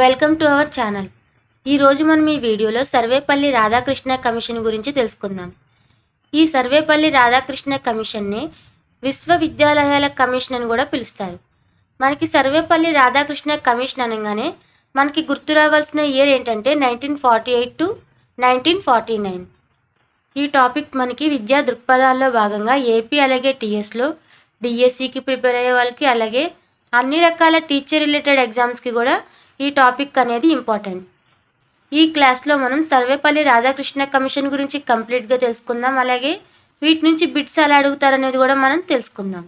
Welcome to our channel. ఈరోజు మనం ఈ వీడియోలో సర్వేపల్లి రాధాకృష్ణ కమిషన్ గురించి తెలుసుకుందాం. ఈ సర్వేపల్లి రాధాకృష్ణ కమిషన్ని విశ్వవిద్యాలయాల కమిషన్ అని కూడా పిలుస్తారు. మనకి సర్వేపల్లి రాధాకృష్ణ కమిషన్ అనగానే మనకి గుర్తు రావాల్సిన ఇయర్ ఏంటంటే nineteen forty eight to nineteen forty nine. ఈ టాపిక్ మనకి విద్యా దృక్పథాల్లో భాగంగా ఏపీ అలాగే టీఎస్లో డిఎస్సికి ప్రిపేర్ అయ్యే వాళ్ళకి అలాగే అన్ని రకాల టీచర్ రిలేటెడ్ ఎగ్జామ్స్కి కూడా ఈ టాపిక్ అనేది ఇంపార్టెంట్. ఈ క్లాస్లో మనం సర్వేపల్లి రాధాకృష్ణ కమిషన్ గురించి కంప్లీట్గా తెలుసుకుందాం. అలాగే వీటి నుంచి బిట్స్ ఎలా అడుగుతారనేది కూడా మనం తెలుసుకుందాం.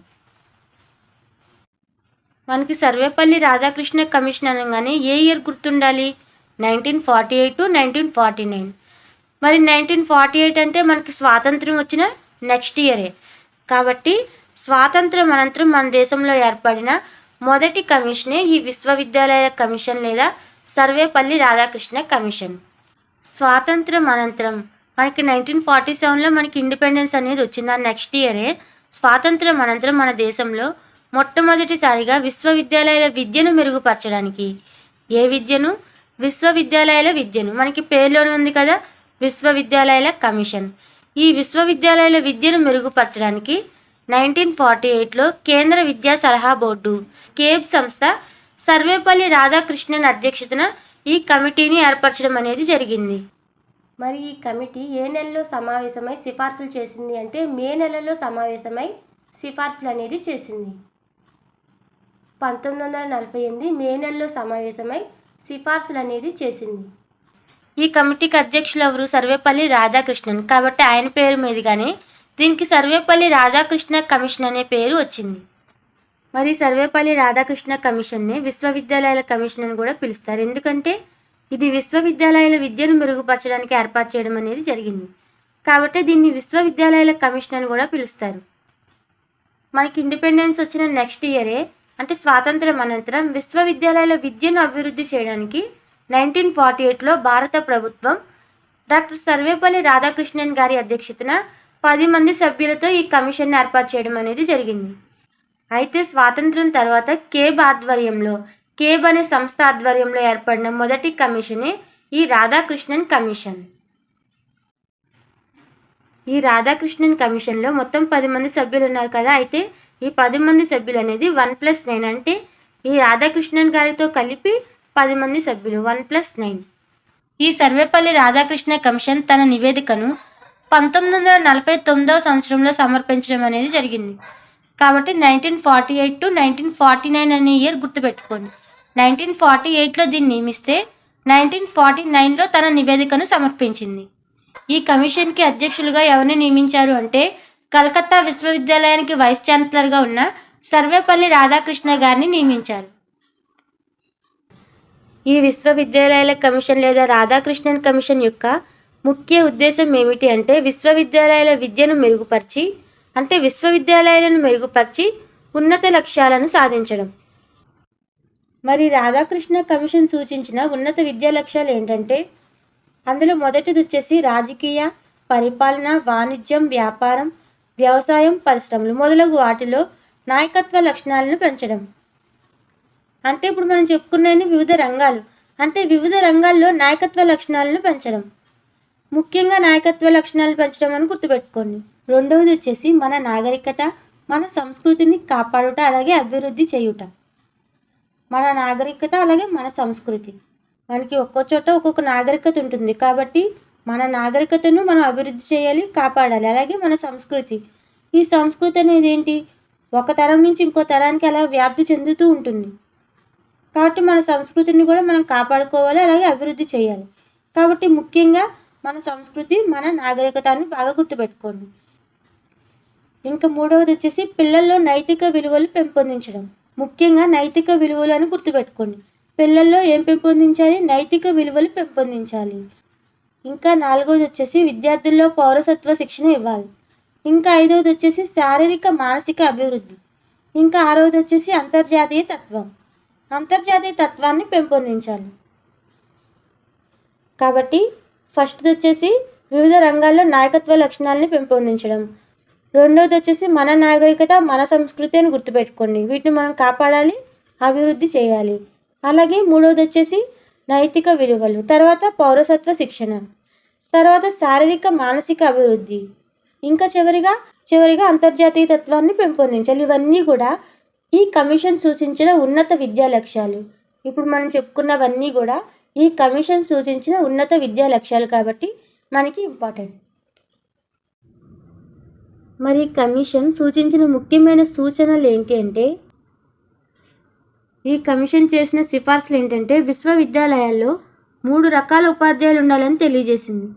మనకి సర్వేపల్లి రాధాకృష్ణ కమిషన్ అనగానే ఏ ఇయర్ గుర్తుండాలి? Nineteen forty eight to nineteen forty nine. మరి నైన్టీన్ ఫార్టీ ఎయిట్ అంటే మనకి స్వాతంత్రం వచ్చిన నెక్స్ట్ ఇయరే. కాబట్టి స్వాతంత్రం అనంతరం మన దేశంలో ఏర్పడిన మొదటి కమిషనే ఈ విశ్వవిద్యాలయాల కమిషన్ లేదా సర్వేపల్లి రాధాకృష్ణ కమిషన్. స్వాతంత్రం అనంతరం మనకి నైన్టీన్ ఫార్టీ సెవెన్లో మనకి ఇండిపెండెన్స్ అనేది వచ్చింది ఆ నెక్స్ట్ ఇయరే స్వాతంత్రం అనంతరం మన దేశంలో మొట్టమొదటిసారిగా విశ్వవిద్యాలయాల విద్యను మెరుగుపరచడానికి. ఏ విద్యను? విశ్వవిద్యాలయాల విద్యను. మనకి పేరులోనే ఉంది కదా విశ్వవిద్యాలయాల కమిషన్. ఈ విశ్వవిద్యాలయాల విద్యను మెరుగుపరచడానికి నైన్టీన్ ఫార్టీ ఎయిట్లో కేంద్ర విద్యా సలహా బోర్డు కేబ్ సంస్థ సర్వేపల్లి రాధాకృష్ణన్ అధ్యక్షతన ఈ కమిటీని ఏర్పరచడం అనేది జరిగింది. మరి ఈ కమిటీ ఏ నెలలో సమావేశమై సిఫార్సులు చేసింది అంటే మే నెలలో సమావేశమై సిఫార్సులు అనేది చేసింది. పంతొమ్మిది వందల నలభై ఎనిమిది మే నెలలో సమావేశమై సిఫార్సులు అనేది చేసింది. ఈ కమిటీకి అధ్యక్షులు ఎవరు? సర్వేపల్లి రాధాకృష్ణన్. కాబట్టి ఆయన పేరు మీదుగానే దీనికి సర్వేపల్లి రాధాకృష్ణ కమిషన్ అనే పేరు వచ్చింది. మరి సర్వేపల్లి రాధాకృష్ణ కమిషన్ని విశ్వవిద్యాలయాల కమిషన్ అని కూడా పిలుస్తారు. ఎందుకంటే ఇది విశ్వవిద్యాలయాల విద్యను మెరుగుపరచడానికి ఏర్పాటు చేయడం అనేది జరిగింది. కాబట్టి దీన్ని విశ్వవిద్యాలయాల కమిషన్ అని కూడా పిలుస్తారు. మనకి ఇండిపెండెన్స్ వచ్చిన నెక్స్ట్ ఇయరే అంటే స్వాతంత్రం అనంతరం విశ్వవిద్యాలయాల విద్యను అభివృద్ధి చేయడానికి నైన్టీన్ ఫార్టీ ఎయిట్లో భారత ప్రభుత్వం డాక్టర్ సర్వేపల్లి రాధాకృష్ణన్ గారి అధ్యక్షతన పది మంది సభ్యులతో ఈ కమిషన్ ఏర్పాటు చేయడం అనేది జరిగింది. అయితే స్వాతంత్రం తర్వాత కేబ్ ఆధ్వర్యంలో కేబ్ అనే సంస్థ ఆధ్వర్యంలో ఏర్పడిన మొదటి కమిషనే ఈ రాధాకృష్ణన్ కమిషన్. ఈ రాధాకృష్ణన్ కమిషన్లో మొత్తం పది మంది సభ్యులు ఉన్నారు కదా అయితే ఈ పది మంది సభ్యులు అనేది వన్ ప్లస్ నైన్ అంటే ఈ రాధాకృష్ణన్ గారితో కలిపి పది మంది సభ్యులు వన్ ప్లస్ నైన్. ఈ సర్వేపల్లి రాధాకృష్ణ కమిషన్ తన నివేదికను పంతొమ్మిది వందల నలభై తొమ్మిదవ సంవత్సరంలో సమర్పించడం అనేది జరిగింది. కాబట్టి nineteen forty eight to nineteen forty nine అనే ఇయర్ గుర్తుపెట్టుకోండి. నైన్టీన్ ఫార్టీ ఎయిట్లో దీన్ని నియమిస్తే నైన్టీన్ ఫార్టీ నైన్లో తన నివేదికను సమర్పించింది. ఈ కమిషన్కి అధ్యక్షులుగా ఎవరిని నియమించారు అంటే కలకత్తా విశ్వవిద్యాలయానికి వైస్ ఛాన్సలర్గా ఉన్న సర్వేపల్లి రాధాకృష్ణ గారిని నియమించారు. ఈ విశ్వవిద్యాలయాల కమిషన్ లేదా రాధాకృష్ణన్ కమిషన్ యొక్క ముఖ్య ఉద్దేశం ఏమిటి అంటే విశ్వవిద్యాలయాల విద్యను మెరుగుపరిచి అంటే విశ్వవిద్యాలయాలను మెరుగుపరిచి ఉన్నత లక్ష్యాలను సాధించడం. మరి రాధాకృష్ణ కమిషన్ సూచించిన ఉన్నత విద్యా లక్ష్యాలు ఏంటంటే అందులో మొదటిది వచ్చేసి రాజకీయ పరిపాలన వాణిజ్యం వ్యాపారం వ్యవసాయం పరిశ్రమలు మొదలగు వాటిలో నాయకత్వ లక్షణాలను పెంచడం. అంటే ఇప్పుడు మనం చెప్పుకున్నవి వివిధ రంగాలు. అంటే వివిధ రంగాల్లో నాయకత్వ లక్షణాలను పెంచడం. ముఖ్యంగా నాయకత్వ లక్షణాలు పెంచడం అని గుర్తుపెట్టుకోండి. రెండవది వచ్చేసి మన నాగరికత మన సంస్కృతిని కాపాడుట అలాగే అభివృద్ధి చేయుట. మన నాగరికత అలాగే మన సంస్కృతి. మనకి ఒక్కో చోట ఒక్కొక్క నాగరికత ఉంటుంది కాబట్టి మన నాగరికతను మనం అభివృద్ధి చేయాలి కాపాడాలి అలాగే మన సంస్కృతి. ఈ సంస్కృతి అనేది ఏంటి? ఒక తరం నుంచి ఇంకో తరానికి అలా వ్యాప్తి చెందుతూ ఉంటుంది. కాబట్టి మన సంస్కృతిని కూడా మనం కాపాడుకోవాలి అలాగే అభివృద్ధి చేయాలి. కాబట్టి ముఖ్యంగా మన సంస్కృతి మన నాగరికతని బాగా గుర్తుపెట్టుకోండి. ఇంకా మూడవది వచ్చేసి పిల్లల్లో నైతిక విలువలు పెంపొందించడం. ముఖ్యంగా నైతిక విలువలను గుర్తుపెట్టుకోండి. పిల్లల్లో ఏం పెంపొందించాలి? నైతిక విలువలు పెంపొందించాలి. ఇంకా నాలుగవది వచ్చేసి విద్యార్థుల్లో పౌరసత్వ శిక్షణ ఇవ్వాలి. ఇంకా ఐదవది వచ్చేసి శారీరక మానసిక అభివృద్ధి. ఇంకా ఆరవది వచ్చేసి అంతర్జాతీయ తత్వం. అంతర్జాతీయ తత్వాన్ని పెంపొందించాలి. కాబట్టి ఫస్ట్ది వచ్చేసి వివిధ రంగాల్లో నాయకత్వ లక్షణాలని పెంపొందించడం. రెండవది వచ్చేసి మన నాగరికత మన సంస్కృతి అని గుర్తుపెట్టుకోండి. వీటిని మనం కాపాడాలి అభివృద్ధి చేయాలి. అలాగే మూడవది వచ్చేసి నైతిక విలువలు తర్వాత పౌరసత్వ శిక్షణ తర్వాత శారీరక మానసిక అభివృద్ధి. ఇంకా చివరిగా చివరిగా అంతర్జాతీయ తత్వాన్ని పెంపొందించాలి. ఇవన్నీ కూడా ఈ కమిషన్ సూచించిన ఉన్నత విద్యా లక్ష్యాలు. ఇప్పుడు మనం చెప్పుకున్నవన్నీ కూడా ఈ కమిషన్ సూచించిన ఉన్నత విద్యా లక్ష్యాలు కాబట్టి మనకి ఇంపార్టెంట్ మరి కమిషన్ సూచించిన ముఖ్యమైన సూచనలు ఏంటి అంటే ఈ కమిషన్ చేసిన సిఫార్సులు ఏంటంటే విశ్వవిద్యాలయాల్లో మూడు రకాల ఉపాధ్యాయులు ఉండాలని తెలియజేసింది.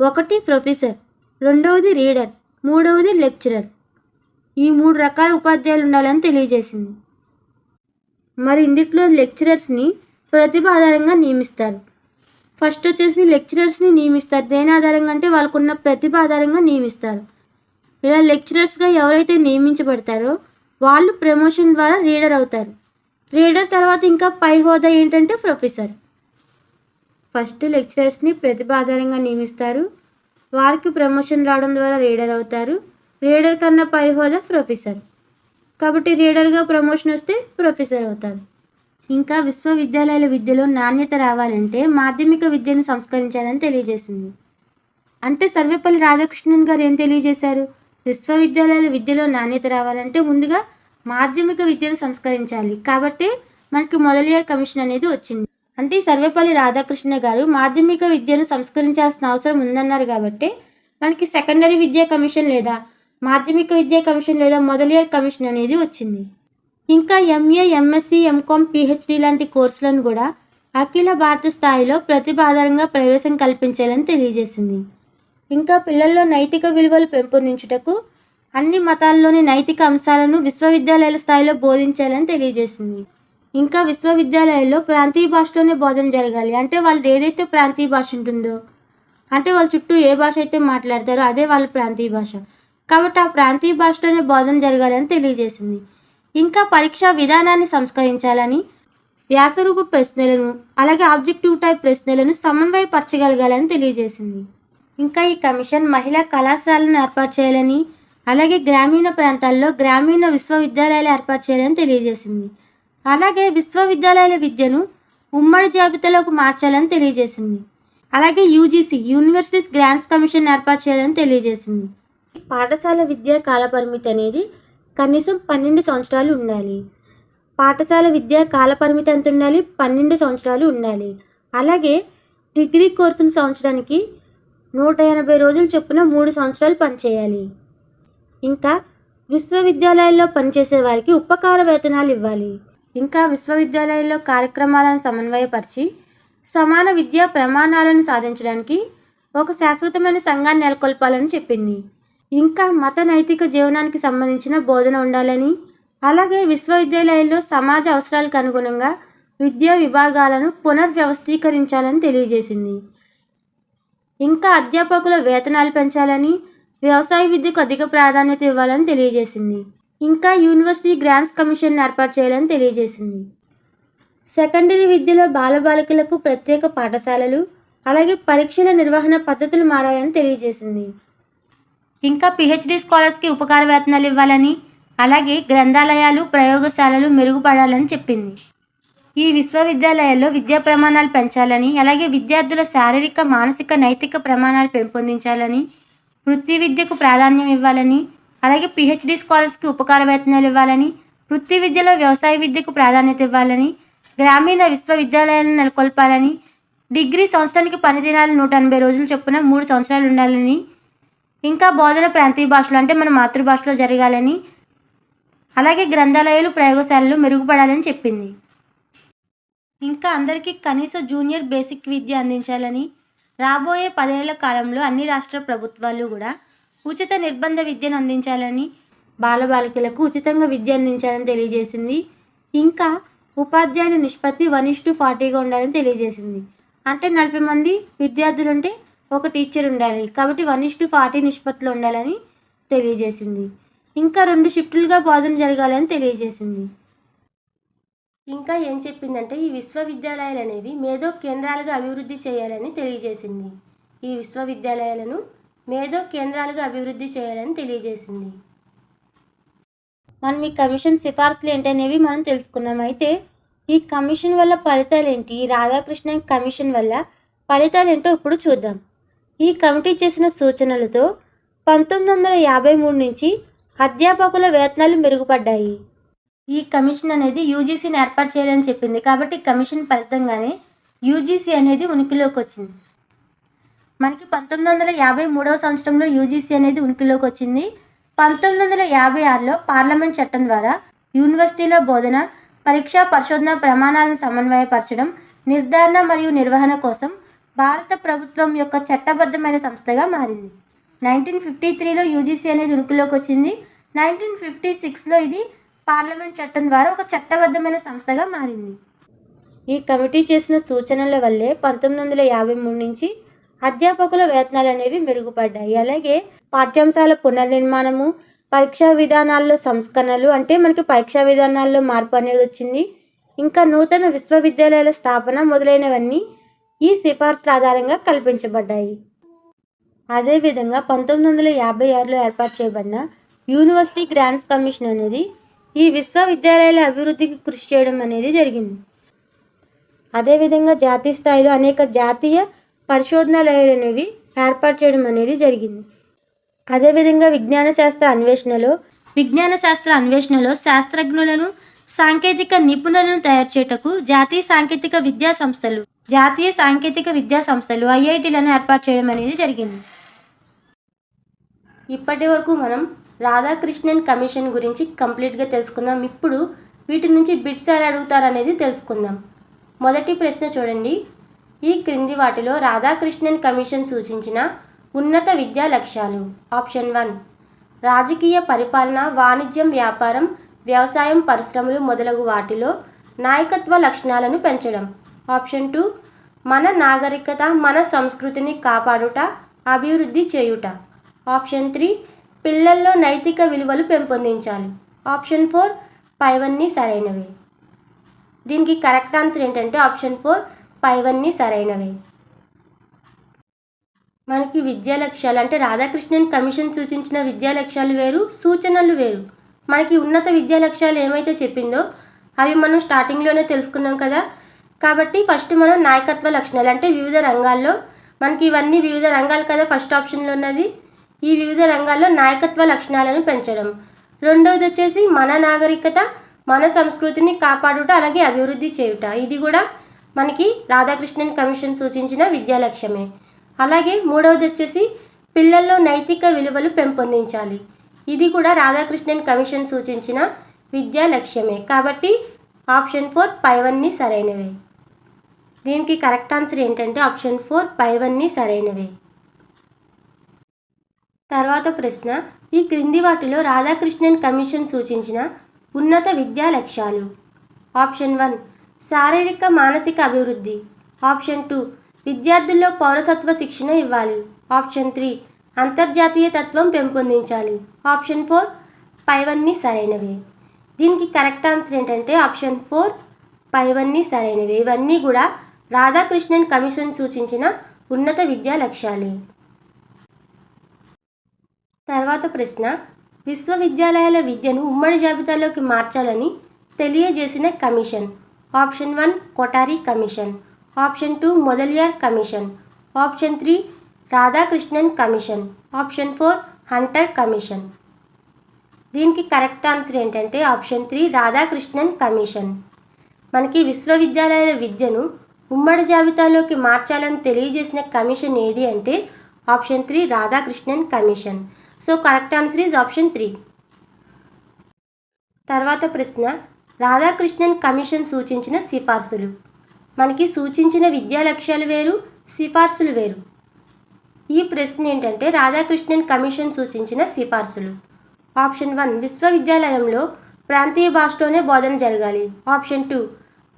ఒకటి ప్రొఫెసర్ రెండవది రీడర్ మూడవది లెక్చరర్. ఈ మూడు రకాల ఉపాధ్యాయులు ఉండాలని తెలియజేసింది. మరి ఇందుట్లో లెక్చరర్స్ని ప్రతిభ ఆధారంగా నియమిస్తారు. ఫస్ట్ వచ్చేసి లెక్చరర్స్ని నియమిస్తారు. దేని ఆధారంగా అంటే వాళ్ళకున్న ప్రతిభ ఆధారంగా నియమిస్తారు. ఇలా లెక్చరర్స్గా ఎవరైతే నియమించబడతారో వాళ్ళు ప్రమోషన్ ద్వారా రీడర్ అవుతారు. రీడర్ తర్వాత ఇంకా పై హోదా ఏంటంటే ప్రొఫెసర్. ఫస్ట్ లెక్చరర్స్ని ప్రతిభ ఆధారంగా నియమిస్తారు. వారికి ప్రమోషన్ రావడం ద్వారా రీడర్ అవుతారు. రీడర్ కన్నా పై హోదా ప్రొఫెసర్. కాబట్టి రీడర్గా ప్రమోషన్ వస్తే ప్రొఫెసర్ అవుతారు. ఇంకా విశ్వవిద్యాలయాల విద్యలో నాణ్యత రావాలంటే మాధ్యమిక విద్యను సంస్కరించాలని తెలియజేసింది. అంటే సర్వేపల్లి రాధాకృష్ణన్ గారు ఏం తెలియజేశారు? విశ్వవిద్యాలయాల విద్యలో నాణ్యత రావాలంటే ముందుగా మాధ్యమిక విద్యను సంస్కరించాలి. కాబట్టి మనకి మొదలియర్ కమిషన్ అనేది వచ్చింది. అంటే సర్వేపల్లి రాధాకృష్ణ గారు మాధ్యమిక విద్యను సంస్కరించాల్సిన అవసరం ఉందన్నారు కాబట్టి మనకి సెకండరీ విద్యా కమిషన్ లేదా మాధ్యమిక విద్యా కమిషన్ లేదా మొదలయ్యే కమిషన్ అనేది వచ్చింది. ఇంకా ఎంఏ ఎంఎస్సి ఎంకామ్ పిహెచ్డి లాంటి కోర్సులను కూడా అఖిల భారత స్థాయిలో ప్రతిభ ఆధారంగా ప్రవేశం కల్పించాలని తెలియజేసింది. ఇంకా పిల్లల్లో నైతిక విలువలు పెంపొందించుటకు అన్ని మతాల్లోని నైతిక అంశాలను విశ్వవిద్యాలయాల స్థాయిలో బోధించాలని తెలియజేసింది. ఇంకా విశ్వవిద్యాలయాల్లో ప్రాంతీయ భాషలోనే బోధన జరగాలి. అంటే వాళ్ళది ఏదైతే ప్రాంతీయ భాష ఉంటుందో అంటే వాళ్ళ చుట్టూ ఏ భాష అయితే మాట్లాడతారో అదే వాళ్ళ ప్రాంతీయ భాష. కాబట్టి ఆ ప్రాంతీయ భాషలోనే బోధన జరగాలని తెలియజేసింది. ఇంకా పరీక్షా విధానాన్ని సంస్కరించాలని వ్యాసరూప ప్రశ్నలను అలాగే ఆబ్జెక్టివ్ టైప్ ప్రశ్నలను సమన్వయపరచగలగాలని తెలియజేసింది. ఇంకా ఈ కమిషన్ మహిళా కళాశాలను ఏర్పాటు చేయాలని అలాగే గ్రామీణ ప్రాంతాల్లో గ్రామీణ విశ్వవిద్యాలయాలు ఏర్పాటు చేయాలని తెలియజేసింది. అలాగే విశ్వవిద్యాలయాల విద్యను ఉమ్మడి జాబితాలోకి మార్చాలని తెలియజేసింది. అలాగే యూజీసీ యూనివర్సిటీస్ గ్రాంట్స్ కమిషన్ ఏర్పాటు చేయాలని తెలియజేసింది. పాఠశాల విద్యా కాలపరిమితి అనేది కనీసం పన్నెండు సంవత్సరాలు ఉండాలి. పాఠశాల విద్య కాలపరిమితి ఎంత ఉండాలి పన్నెండు సంవత్సరాలు ఉండాలి. అలాగే డిగ్రీ కోర్సును సంవత్సరానికి నూట ఎనభై రోజులు చొప్పున మూడు సంవత్సరాలు పనిచేయాలి. ఇంకా విశ్వవిద్యాలయాల్లో పనిచేసే వారికి ఉపకార వేతనాలు ఇవ్వాలి. ఇంకా విశ్వవిద్యాలయాల్లో కార్యక్రమాలను సమన్వయపరిచి సమాన విద్యా ప్రమాణాలను సాధించడానికి ఒక శాశ్వతమైన సంఘాన్ని నెలకొల్పాలని చెప్పింది. ఇంకా మత నైతిక జీవనానికి సంబంధించిన బోధన ఉండాలని అలాగే విశ్వవిద్యాలయాల్లో సమాజ అవసరాలకు అనుగుణంగా విద్యా విభాగాలను పునర్వ్యవస్థీకరించాలని తెలియజేసింది. ఇంకా అధ్యాపకుల వేతనాలు పెంచాలని వ్యవసాయ విద్యకు అధిక ప్రాధాన్యత ఇవ్వాలని తెలియజేసింది. ఇంకా యూనివర్సిటీ గ్రాంట్స్ కమిషన్ ఏర్పాటు చేయాలని తెలియజేసింది. సెకండరీ విద్యలో బాలబాలికలకు ప్రత్యేక పాఠశాలలు అలాగే పరీక్షల నిర్వహణ పద్ధతులు మారాలని తెలియజేసింది. ఇంకా పిహెచ్డి స్కాలర్స్కి ఉపకార వేతనాలు ఇవ్వాలని అలాగే గ్రంథాలయాలు ప్రయోగశాలలు మెరుగుపడాలని చెప్పింది. ఈ విశ్వవిద్యాలయాల్లో విద్యా ప్రమాణాలు పెంచాలని అలాగే విద్యార్థుల శారీరక మానసిక నైతిక ప్రమాణాలు పెంపొందించాలని వృత్తి విద్యకు ప్రాధాన్యం ఇవ్వాలని అలాగే పిహెచ్డి స్కాలర్స్కి ఉపకార వేతనాలు ఇవ్వాలని వృత్తి విద్యలో వ్యవసాయ విద్యకు ప్రాధాన్యత ఇవ్వాలని గ్రామీణ విశ్వవిద్యాలయాలను నెలకొల్పాలని డిగ్రీ సంవత్సరానికి పని దినాలు నూట ఎనభై రోజులు చొప్పున మూడు సంవత్సరాలు ఉండాలని ఇంకా బోధన ప్రాంతీయ భాషలు అంటే మన మాతృభాషలో జరగాలని అలాగే గ్రంథాలయాలు ప్రయోగశాలలు మెరుగుపడాలని చెప్పింది. ఇంకా అందరికీ కనీస జూనియర్ బేసిక్ విద్య అందించాలని రాబోయే పదేళ్ళ కాలంలో అన్ని రాష్ట్ర ప్రభుత్వాలు కూడా ఉచిత నిర్బంధ విద్యను అందించాలని బాలబాలికలకు ఉచితంగా విద్య అందించాలని తెలియజేసింది. ఇంకా ఉపాధ్యాయుల నిష్పత్తి వన్ ఇస్ టు ఫార్టీగా ఉండాలని తెలియజేసింది. అంటే నలభై మంది విద్యార్థులు ఉంటే ఒక టీచర్ ఉండాలి. కాబట్టి వన్ ఇస్ ఫార్టీ నిష్పత్తిలో ఉండాలని తెలియజేసింది. ఇంకా రెండు షిఫ్టులుగా బోధన జరగాలని తెలియజేసింది. ఇంకా ఏం చెప్పిందంటే ఈ విశ్వవిద్యాలయాలు అనేవి మేధో కేంద్రాలుగా అభివృద్ధి చేయాలని తెలియజేసింది. ఈ విశ్వవిద్యాలయాలను మేధో కేంద్రాలుగా అభివృద్ధి చేయాలని తెలియజేసింది. మనం ఈ కమిషన్ సిఫార్సులు ఏంటనేవి మనం తెలుసుకున్నాం. అయితే ఈ కమిషన్ వల్ల ఫలితాలు ఏంటి? రాధాకృష్ణ కమిషన్ వల్ల ఫలితాలు ఏంటో ఇప్పుడు చూద్దాం. ఈ కమిటీ చేసిన సూచనలతో పంతొమ్మిది వందల యాభై మూడు నుంచి అధ్యాపకుల వేతనాలు మెరుగుపడ్డాయి. ఈ కమిషన్ అనేది యూజీసీని ఏర్పాటు చేయాలని చెప్పింది కాబట్టి కమిషన్ ఫలితంగానే యూజీసీ అనేది ఉనికిలోకి వచ్చింది. మనకి పంతొమ్మిది వందల యాభై మూడవ సంవత్సరంలో యూజీసీ అనేది ఉనికిలోకి వచ్చింది. పంతొమ్మిది వందల యాభై ఆరులో పార్లమెంట్ చట్టం ద్వారా యూనివర్సిటీలో బోధన పరీక్షా పరిశోధన ప్రమాణాలను సమన్వయపరచడం నిర్ధారణ మరియు నిర్వహణ కోసం భారత ప్రభుత్వం యొక్క చట్టబద్ధమైన సంస్థగా మారింది. నైన్టీన్ ఫిఫ్టీ త్రీలో యూజీసీ అనేది ఉనికిలోకి వచ్చింది. నైన్టీన్ ఫిఫ్టీ సిక్స్లో ఇది పార్లమెంట్ చట్టం ద్వారా ఒక చట్టబద్ధమైన సంస్థగా మారింది. ఈ కమిటీ చేసిన సూచనల వల్లే పంతొమ్మిది వందల యాభై మూడు నుంచి అధ్యాపకుల వేతనాలు అనేవి మెరుగుపడ్డాయి. అలాగే పాఠ్యాంశాల పునర్నిర్మాణము పరీక్షా విధానాల్లో సంస్కరణలు అంటే మనకి పరీక్షా విధానాల్లో మార్పు అనేది వచ్చింది. ఇంకా నూతన విశ్వవిద్యాలయాల స్థాపన మొదలైనవన్నీ ఈ సిఫార్సుల ఆధారంగా కల్పించబడ్డాయి. అదేవిధంగా పంతొమ్మిది వందల యాభై ఆరులో ఏర్పాటు చేయబడిన యూనివర్సిటీ గ్రాంట్స్ కమిషన్ అనేది ఈ విశ్వవిద్యాలయాల అభివృద్ధికి కృషి చేయడం అనేది జరిగింది. అదేవిధంగా జాతీయ స్థాయిలో అనేక జాతీయ పరిశోధనాలయాలు అనేవి ఏర్పాటు చేయడం అనేది జరిగింది. అదేవిధంగా విజ్ఞాన శాస్త్ర అన్వేషణలో విజ్ఞాన శాస్త్ర అన్వేషణలో శాస్త్రజ్ఞులను సాంకేతిక నిపుణులను తయారు చేయటకు జాతీయ సాంకేతిక విద్యా సంస్థలు జాతీయ సాంకేతిక విద్యా సంస్థలు ఐఐటీలను ఏర్పాటు చేయడం అనేది జరిగింది. ఇప్పటి వరకు మనం రాధాకృష్ణన్ కమిషన్ గురించి కంప్లీట్గా తెలుసుకున్నాం. ఇప్పుడు వీటి నుంచి బిట్స్ ఎలా అడుగుతారనేది తెలుసుకుందాం. మొదటి ప్రశ్న చూడండి. ఈ క్రింది వాటిలో రాధాకృష్ణన్ కమిషన్ సూచించిన ఉన్నత విద్యా లక్ష్యాలు. ఆప్షన్ వన్ రాజకీయ పరిపాలన వాణిజ్యం వ్యాపారం వ్యవసాయం పరిశ్రమలు మొదలగు వాటిలో నాయకత్వ లక్షణాలను పెంచడం. ఆప్షన్ టూ మన నాగరికత మన సంస్కృతిని కాపాడుట అభివృద్ధి చేయుట. ఆప్షన్ త్రీ పిల్లల్లో నైతిక విలువలు పెంపొందించాలి. ఆప్షన్ ఫోర్ పైవన్నీ సరైనవి. దీనికి కరెక్ట్ ఆన్సర్ ఏంటంటే ఆప్షన్ ఫోర్ పైవన్నీ సరైనవి. మనకి విద్యా లక్ష్యాలు అంటే రాధాకృష్ణన్ కమిషన్ సూచించిన విద్యా లక్ష్యాలు వేరు సూచనలు వేరు. మనకి ఉన్నత విద్యా లక్ష్యాలు ఏమైతే చెప్పిందో అవి మనం స్టార్టింగ్లోనే తెలుసుకున్నాం కదా కాబట్టి ఫస్ట్ మనం నాయకత్వ లక్షణాలు అంటే వివిధ రంగాల్లో మనకి ఇవన్నీ వివిధ రంగాలు కదా ఫస్ట్ ఆప్షన్లో ఉన్నది. ఈ వివిధ రంగాల్లో నాయకత్వ లక్షణాలను పెంచడం. రెండవది వచ్చేసి మన నాగరికత మన సంస్కృతిని కాపాడుట అలాగే అభివృద్ధి చేయుట. ఇది కూడా మనకి రాధాకృష్ణన్ కమిషన్ సూచించిన విద్యా లక్ష్యమే. అలాగే మూడవది వచ్చేసి పిల్లల్లో నైతిక విలువలు పెంపొందించాలి. ఇది కూడా రాధాకృష్ణన్ కమిషన్ సూచించిన విద్యా లక్ష్యమే. కాబట్టి ఆప్షన్ ఫోర్ పైవన్నీ సరైనవే. దీనికి కరెక్ట్ ఆన్సర్ ఏంటంటే ఆప్షన్ ఫోర్ పైవన్నీ సరైనవే. తర్వాత ప్రశ్న ఈ క్రింది వాటిలో రాధాకృష్ణన్ కమిషన్ సూచించిన ఉన్నత విద్యా లక్ష్యాలు. ఆప్షన్ వన్ శారీరక మానసిక అభివృద్ధి. ఆప్షన్ టూ విద్యార్థుల్లో పౌరసత్వ శిక్షణ ఇవ్వాలి. ఆప్షన్ త్రీ అంతర్జాతీయ తత్వం పెంపొందించాలి. ఆప్షన్ ఫోర్ పైవన్నీ సరైనవి. దీనికి కరెక్ట్ ఆన్సర్ ఏంటంటే ఆప్షన్ ఫోర్ పైవన్నీ సరైనవి. ఇవన్నీ కూడా రాధాకృష్ణన్ కమిషన్ సూచించిన ఉన్నత విద్యా లక్ష్యాలే. తర్వాత ప్రశ్న విశ్వవిద్యాలయాల విద్యను ఉమ్మడి జాబితాలోకి మార్చాలని తెలియజేసిన commission. Option one Kothari commission. Option two Mudaliar commission. Option three Radhakrishnan commission. Option four Hunter commission. దీనికి కరెక్ట్ ఆన్సర్ ఏంటంటే ఆప్షన్ త్రీ రాధాకృష్ణన్ కమిషన్. మనకి విశ్వవిద్యాలయాల విద్యను ఉమ్మడి జాబితాలోకి మార్చాలని తెలియజేసిన కమిషన్ ఏది అంటే option three Radhakrishnan commission. So correct answer is option three. తర్వాత ప్రశ్న రాధాకృష్ణన్ కమిషన్ సూచించిన సిఫార్సులు. మనకి సూచించిన విద్యా లక్ష్యాలు వేరు సిఫార్సులు వేరు. ఈ ప్రశ్న ఏంటంటే రాధాకృష్ణన్ కమిషన్ సూచించిన సిఫార్సులు. ఆప్షన్ వన్ విశ్వవిద్యాలయంలో ప్రాంతీయ భాషలోనే బోధన జరగాలి. ఆప్షన్ టూ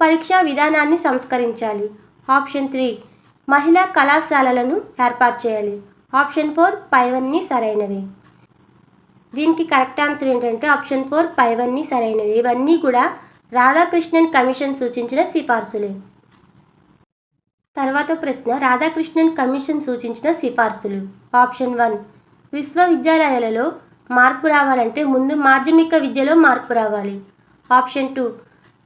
పరీక్షా విధానాన్ని సంస్కరించాలి. ఆప్షన్ త్రీ మహిళా కళాశాలలను ఏర్పాటు చేయాలి. ఆప్షన్ ఫోర్ పైవన్నీ సరైనవి. దీనికి కరెక్ట్ ఆన్సర్ ఏంటంటే ఆప్షన్ ఫోర్ పైవన్నీ సరైనవి. ఇవన్నీ కూడా రాధాకృష్ణన్ కమిషన్ సూచించిన సిఫార్సులే. తర్వాత ప్రశ్న రాధాకృష్ణన్ కమిషన్ సూచించిన సిఫార్సులు. ఆప్షన్ వన్ విశ్వవిద్యాలయాలలో మార్పు రావాలంటే ముందు మాధ్యమిక విద్యలో మార్పు రావాలి. Option two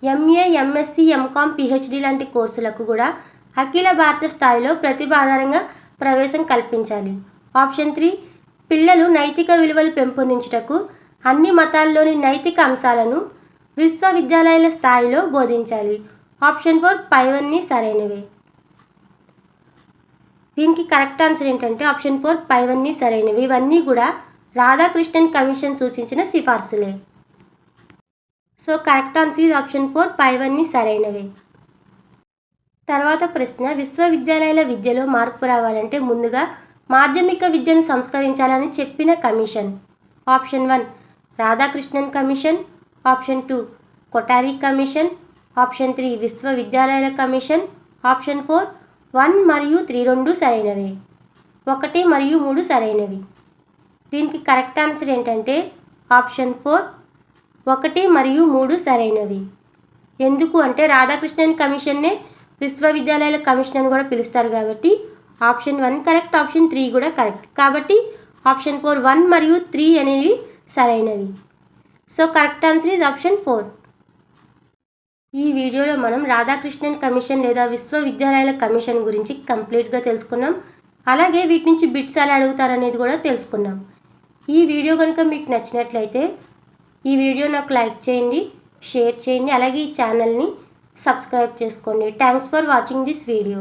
MA MSc MCom PhD లాంటి కోర్సులకు కూడా అఖిల భారత స్థాయిలో ప్రతిభ ఆధారంగా ప్రవేశం కల్పించాలి. ఆప్షన్ త్రీ పిల్లలు నైతిక విలువలు పెంపొందించుటకు అన్ని మతాల్లోని నైతిక అంశాలను విశ్వవిద్యాలయాల స్థాయిలో బోధించాలి. ఆప్షన్ ఫోర్ పైవన్నీ సరైనవే. దీనికి కరెక్ట్ ఆన్సర్ ఏంటంటే ఆప్షన్ ఫోర్ పైవన్నీ సరైనవి. ఇవన్నీ కూడా రాధాకృష్ణన్ కమిషన్ సూచించిన సిఫార్సులే. So correct answer is option four. పైవన్నీ సరైనవే. తర్వాత ప్రశ్న విశ్వవిద్యాలయాల విద్యలో మార్పు రావాలంటే ముందుగా మాధ్యమిక విద్యను సంస్కరించాలని చెప్పిన commission. Option one Radhakrishnan commission. Option two Kothari commission. Option three విశ్వవిద్యాలయాల కమిషన్. ఆప్షన్ ఫోర్ వన్ మరియు త్రీ రెండు సరైనవే. ఒకటి మరియు మూడు సరైనవి. దీనికి కరెక్ట్ ఆన్సర్ ఏంటంటే ఆప్షన్ ఫోర్ ఒకటి మరియు మూడు సరైనవి. ఎందుకు అంటే రాధాకృష్ణన్ కమిషన్నే విశ్వవిద్యాలయాల కమిషన్ అని కూడా పిలుస్తారు కాబట్టి option one correct option three కూడా కరెక్ట్. కాబట్టి ఆప్షన్ ఫోర్ వన్ మరియు త్రీ అనేవి సరైనవి. So correct answer is option four. ఈ వీడియోలో మనం రాధాకృష్ణన్ కమిషన్ లేదా విశ్వవిద్యాలయాల కమిషన్ గురించి కంప్లీట్గా తెలుసుకున్నాం. అలాగే వీటి నుంచి బిట్స్ ఎలా అడుగుతారనేది కూడా తెలుసుకున్నాం. ఈ వీడియో కనుక మీకు నచ్చినట్లయితే ఈ వీడియో నాకు లైక్ చేయండి షేర్ చేయండి అలాగే ఈ ఛానల్ని సబ్స్క్రైబ్ చేసుకోండి. Thanks for watching this video